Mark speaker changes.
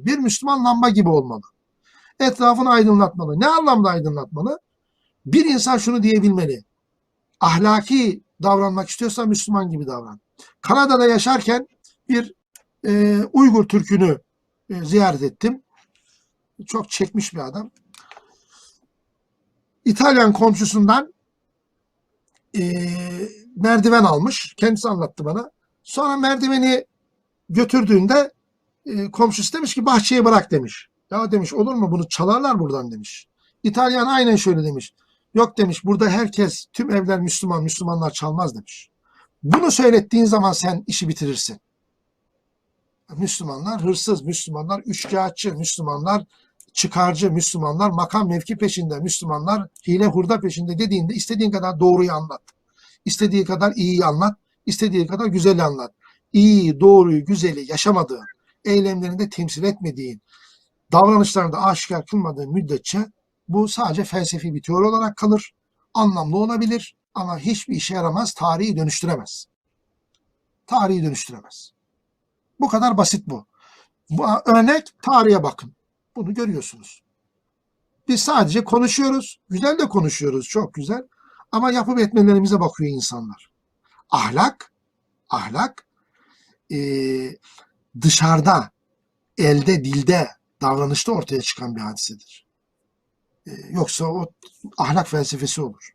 Speaker 1: Bir Müslüman lamba gibi olmalı. Etrafını aydınlatmalı. Ne anlamda aydınlatmalı? Bir insan şunu diyebilmeli. Ahlaki davranmak istiyorsan Müslüman gibi davran. Kanada'da yaşarken bir e, Uygur Türk'ünü e, ziyaret ettim. Çok çekmiş bir adam. İtalyan komşusundan e, merdiven almış. Kendisi anlattı bana. Sonra merdiveni götürdüğünde e, komşusu demiş ki bahçeye bırak demiş. Ya demiş olur mu bunu çalarlar buradan demiş. İtalyan aynen şöyle demiş. Yok demiş burada herkes tüm evler Müslüman Müslümanlar çalmaz demiş. Bunu söylettiğin zaman sen işi bitirirsin. Müslümanlar hırsız, Müslümanlar üçkağıtçı, Müslümanlar çıkarcı, Müslümanlar makam mevki peşinde, Müslümanlar hile hurda peşinde dediğinde istediğin kadar doğruyu anlat. İstediği kadar iyiyi anlat, istediği kadar güzeli anlat. İyi, doğruyu, güzeli yaşamadığın, eylemlerinde temsil etmediğin, davranışlarında aşikar kılmadığın müddetçe bu sadece felsefi bir teori olarak kalır. Anlamlı olabilir ama hiçbir işe yaramaz, tarihi dönüştüremez. Tarihi dönüştüremez. Bu kadar basit bu. Bu örnek tarihe bakın. Bunu görüyorsunuz. Biz sadece konuşuyoruz. Güzel de konuşuyoruz. Çok güzel. Ama yapıp etmelerimize bakıyor insanlar. Ahlak, ahlak eee, dışarıda, elde, dilde, davranışta ortaya çıkan bir hadisedir. Eee, yoksa o ahlak felsefesi olur.